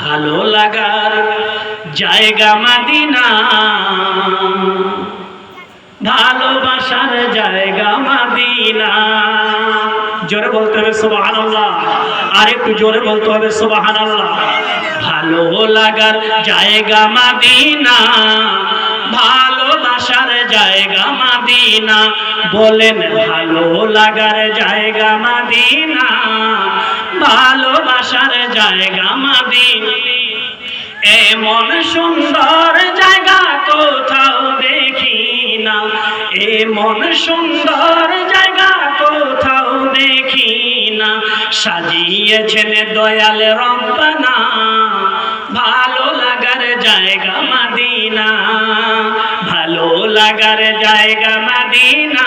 ভালো লাগার জায়গা মাদিনা। ভালোবাসার জায়গা মাদিনা। জোরে বলতে হবে সুবাহান আর একটু জোরে বলতে হবে সুবাহান ভালো লাগার জায়গা মাদিনা। ভালোবাসার জায়গা মাদিনা। বলেন ভালো লাগার জায়গা মাদিনা। ভালোবাসার জায়গা মাদিনা এমন সুন্দর জায়গা কোথাও দেখি না। এমন সুন্দর জায়গা কোথাও দেখি না। সাজিয়েছেন দয়াল রব্বানা ভালো লাগার জায়গা মাদিনা। ভালো লাগার জায়গা মাদিনা।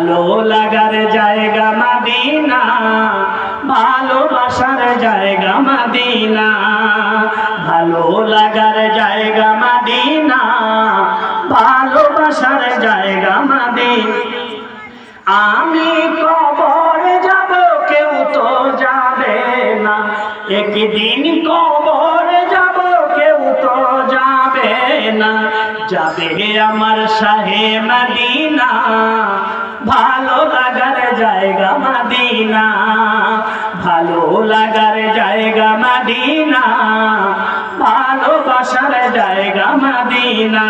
ভালো লাগার জায়গা মাদিনা, ভালোবাসার জায়গা মাদিনা, ভালো লাগার জায়গা মাদিনা, ভালোবাসার জায়গা মাদিনা। আমি কবর যাব, কেউ তো যাবে না। একদিন কবর যাব, কেউ তো যাবে না। যাবে আমার শাহে মদিনা ভালো লাগার জায়গা মাদিনা। ভালো লাগার জায়গা মাদিনা। ভালোবাসার জায়গা মদিনা।